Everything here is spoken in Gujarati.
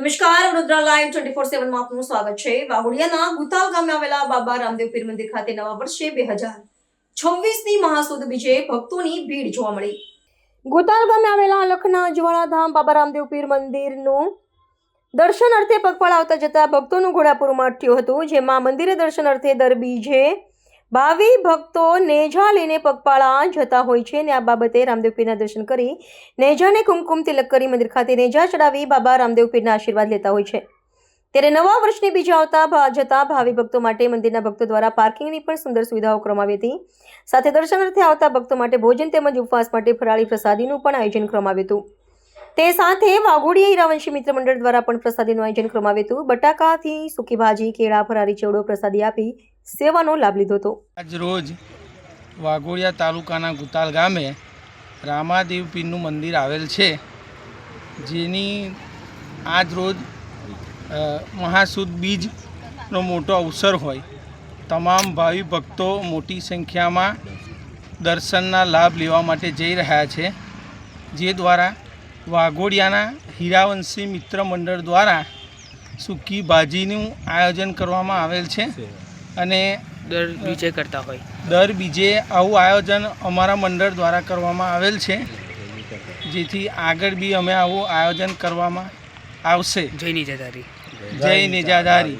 નમસ્કાર, વડોદરા લાઈવ ટ્વેન્ટી ફોર સેવનમાં આપનું સ્વાગત છે. વાઘોડિયાના ગુતાલ ગામે આવેલા બાબા રામદેવ પીર મંદિર ખાતે નવા વર્ષે બે હજાર છવ્વીસની મહાસુદ બીજે ભક્તોની ભીડ જોવા મળી. ગુતાલ ગામે આવેલા લખના અજવાળા ધામ બાબા રામદેવ પીર મંદિરનું દર્શન અર્થે પગપાળા આવતા જતા ભક્તોનું ઘોડાપુર ઉમટ્યું હતું, જેમાં મંદિરે દર્શન અર્થે દર બીજે ભાવિ ભક્તો નેજા લઈને પગપાળા જતા હોય છે અને આ બાબતે રામદેવ પીરના દર્શન કરી નેજાને કુમકુમ તિલક કરી મંદિર ખાતે નેજા ચડાવી બાબા રામદેવ પીરના આશીર્વાદ લેતા હોય છે. ત્યારે નવા વર્ષની બીજા આવતા જતા ભાવિ ભક્તો માટે મંદિરના ભક્તો દ્વારા પાર્કિંગની પણ સુંદર સુવિધાઓ કરવામાં આવી હતી. સાથે દર્શનાર્થે આવતા ભક્તો માટે ભોજન તેમજ ઉપવાસ માટે ફરાળી પ્રસાદીનું પણ આયોજન કરવામાં આવ્યું હતું. તે સાથે વાઘોડિયા હીરાવંશી મિત્ર મંડળ દ્વારા પણ પ્રસાદીનું આયોજન કરવામાં આવ્યું હતું. બટાકાથી સૂકી ભાજી, કેળા ફરારી ચેવડો પ્રસાદી આપી સેવાનો લાભ લીધો હતો. આજ રોજ વાઘોડિયા તાલુકાના ગુતાલ ગામે રામાદેવ પીરનું મંદિર આવેલ છે, જેની આજ રોજ મહાસુદ બીજનો મોટો અવસર હોય. તમામ ભાવિ ભક્તો મોટી સંખ્યામાં દર્શનના લાભ લેવા માટે જઈ રહ્યા છે, જે દ્વારા વાઘોડિયાના હીરાવંશી મિત્ર મંડળ દ્વારા સૂકી ભાજીનું આયોજન કરવામાં આવેલ છે. અને દર બીજે કરતા હોય. દર બીજે આવું આયોજન અમારા મંડળ દ્વારા કરવામાં આવેલ છે. જેથી આગળ બી અમે આવું આયોજન કરવામાં આવશે. જય નિજાધારી. જય નિજાધારી.